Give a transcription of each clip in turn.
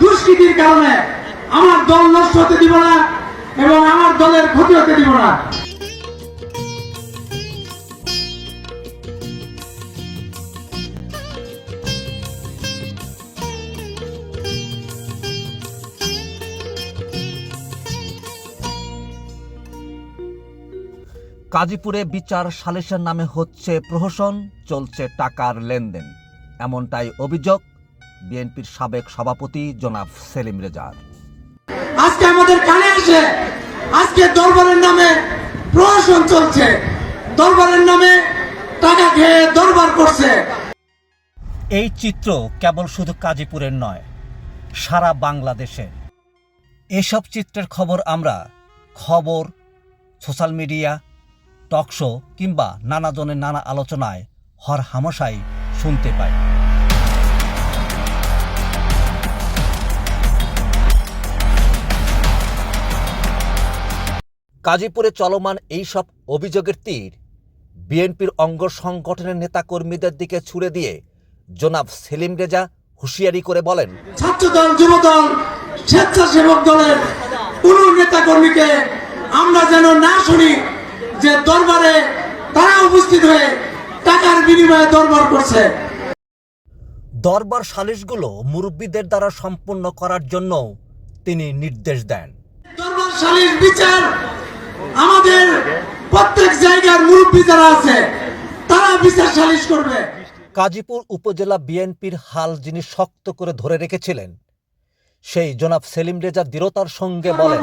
দুষ্কৃতির কারণে আমার দল নষ্ট হতে দিব না এবং আমার দলের ক্ষতি হতে দিব না। কাজীপুরে বিচার সালিসের নামে হচ্ছে প্রহসন, চলছে টাকার লেনদেন। এমনটাই অভিযোগ বিএনপির সাবেক সভাপতি জনাব সেলিম রেজার আজকে আমাদের কানে আসে আজকে দরবারের নামে প্রহসন চলছে দরবারের নামে টাকা খেয়ে দরবার করছে। এই চিত্র কেবল শুধু কাজীপুরের নয় সারা বাংলাদেশের। এসব চিত্রের খবর আমরা খবর সোশ্যাল মিডিয়া টকশো কিংবা নানা জনের নানা আলোচনায় হর হামেশাই শুনতে পাই। গাজীপুরে চলমান এইসব অভিযোগের তীর বিএনপির অঙ্গ সংগঠনের নেতাকর্মীদের দিকে ছুড়ে দিয়ে জনাব সেলিম রেজা হুঁশিয়ারি করে বলেন ছাত্রদল যুবদল স্বেচ্ছাসেবক দলের কোন নেতা কর্মীকে আমরা যেন না শুনি যে দরবারে তারা উপস্থিত হয়ে টাকার বিনিময়ে দরবার করছে। দরবার সালিশগুলো মুরব্বীদের দ্বারা সম্পূর্ণ করার জন্য তিনি নির্দেশ দেন। দরবার সালিশ বিচার আমাদের প্রত্যেক জায়গার মুরব্বী যারা আছে তারা বিচার সালিশ করবে। গাজীপুর উপজেলা বিএনপির হাল যিনি শক্ত করে ধরে রেখেছিলেন সেই জনাব সেলিম রেজা দৃঢ়তার সঙ্গে বলেন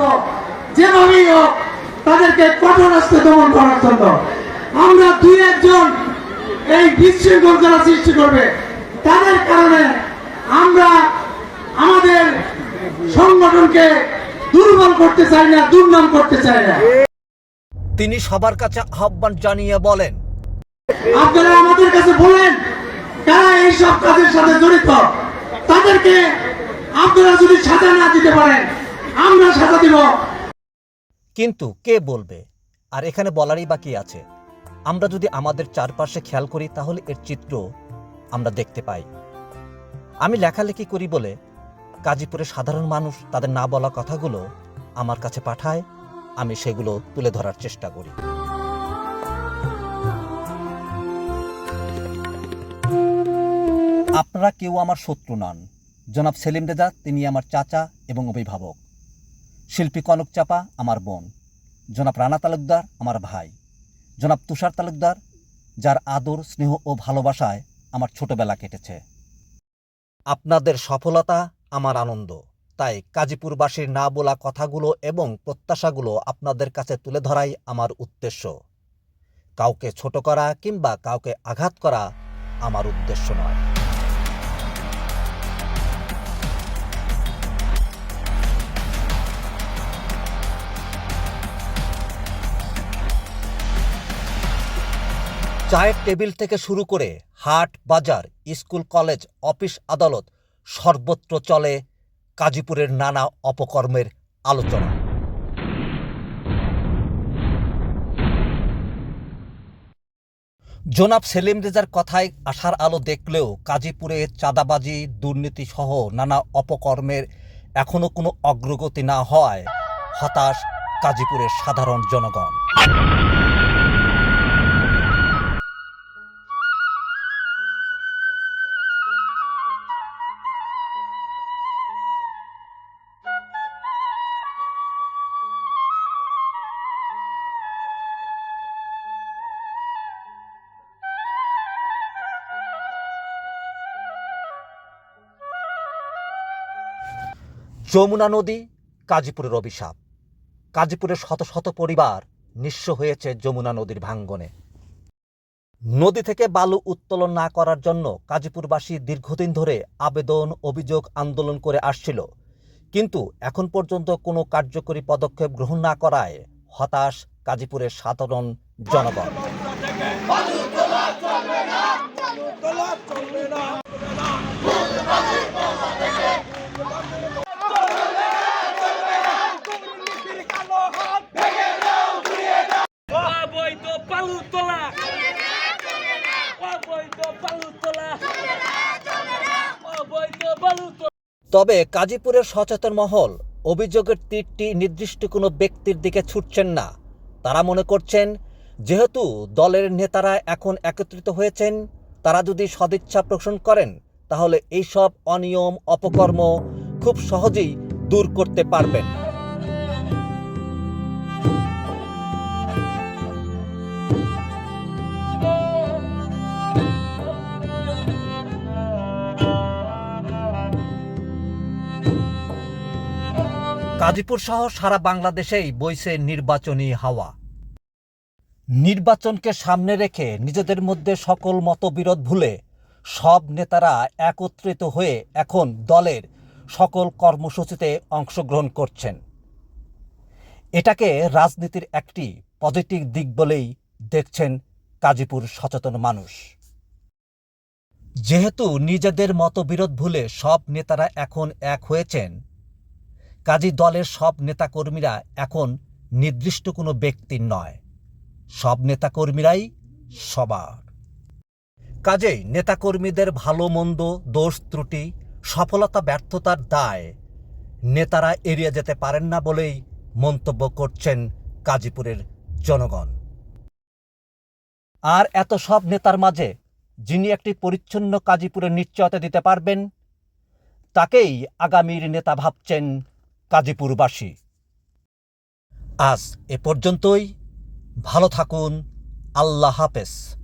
যেভাবেই হোক তাদেরকে কঠোর হস্তে দমন করার জন্য আমরা দুই একজন এই বিশৃঙ্খল যারা সৃষ্টি করবে তাদের কারণে আমরা আমাদের সংগঠনকে দুর্বল করতে চাই না দুর্নাম করতে চাই না। তিনি সবার কাছে আহ্বান জানিয়ে বলেন আপনারা আমাদের কাছে বলেন কারা এই সব কাজের সাথে জড়িত। তাদেরকে আপনারা যদি সাজা না দিতে পারেন আমরা সাজা দিব। কিন্তু কে বলবে? আর এখানে বলারই বাকি আছে? আমরা যদি আমাদের চারপাশে খেয়াল করি তাহলে এর চিত্র আমরা দেখতে পাই। আমি লেখালেখি করি বলে গাজীপুরের সাধারণ মানুষ তাদের না বলা কথাগুলো আমার কাছে পাঠায়। আমি সেগুলো তুলে ধরার চেষ্টা করি। আপনারা কেউ আমার শত্রু নন। জনাব সেলিম রেজা, তিনি আমার চাচা এবং অভিভাবক। শিল্পী কনক চাপা, আমার বোন। জনাব রানা তালুকদার, আমার ভাই। জনাব তুষার তালুকদার, যার আদর, স্নেহ ও ভালোবাসায় আমার ছোটবেলা কেটেছে। আপনাদের সফলতা, আমার আনন্দ। তাই কাজীপুরবাসীর না বলা কথাগুলো এবং প্রত্যাশাগুলো আপনাদের কাছে তুলে ধরাই আমার উদ্দেশ্য। কাউকে ছোট করা কিংবা কাউকে আঘাত করা আমার উদ্দেশ্য নয়। চায়ের টেবিল থেকে শুরু করে হাট, বাজার, স্কুল, কলেজ, অফিস, আদালত সর্বত্র চলে কাজীপুরের নানা অপকর্মের আলোচনা। জনাব সেলিম রেজার কথায় আশার আলো দেখলেও কাজীপুরে চাঁদাবাজি, দুর্নীতি সহ নানা অপকর্মের এখনও কোনো অগ্রগতি না হওয়ায় হতাশ কাজীপুরের সাধারণ জনগণ। যমুনা নদী, কাজীপুরের অভিশাপ। কাজীপুরের শত শত পরিবার নিঃস্ব হয়েছে যমুনা নদীর ভাঙ্গনে। নদী থেকে বালু উত্তোলন না করার জন্য কাজীপুরবাসী দীর্ঘদিন ধরে আবেদন, অভিযোগ, আন্দোলন করে আসছিল। কিন্তু এখন পর্যন্ত কোনো কার্যকরী পদক্ষেপ গ্রহণ না করায় হতাশ কাজীপুরের সাধারণ জনগণ বালু তোলা অবৈধ বালু তোলা অবৈধ বালু তোলা তবে কাজীপুরের সচেতন মহল অভিযোগের তীরটি নির্দিষ্ট কোনো ব্যক্তির দিকে ছুটছেন না। তারা মনে করছেন, যেহেতু দলের নেতারা এখন একত্রিত হয়েছেন, তারা যদি সদিচ্ছা পোষণ করেন, তাহলে এইসব অনিয়ম, অপকর্ম খুব সহজেই দূর করতে পারবেন। গাজীপুর সহ সারা বাংলাদেশেই বইছে নির্বাচনী হাওয়া। নির্বাচনকে সামনে রেখে নিজেদের মধ্যে সকল মতবিরোধ ভুলে সব নেতারা একত্রিত হয়ে এখন দলের সকল কর্মসূচিতে অংশগ্রহণ করছেন। এটাকে রাজনীতির একটি পজিটিভ দিক বলেই দেখছেন গাজীপুর সচেতন মানুষ। যেহেতু নিজেদের মতবিরোধ ভুলে সব নেতারা এখন এক হয়েছেন কাজী দলের সব নেতাকর্মীরা এখন নির্দিষ্ট কোনো ব্যক্তির নয়। সব নেতাকর্মীরাই সবার। কাজেই নেতাকর্মীদের ভালো মন্দ, দোষ ত্রুটি, সফলতা, ব্যর্থতার দায় নেতারা এড়িয়ে যেতে পারেন না বলেই মন্তব্য করছেন গাজীপুরের জনগণ। আর এত সব নেতার মাঝে যিনি একটি পরিচ্ছন্ন গাজীপুরের নিশ্চয়তা দিতে পারবেন, তাকেই আগামীর নেতা ভাবছেন গাজীপুরবাসী। আজ এ পর্যন্তই। ভালো থাকুন। আল্লাহ হাফেজ।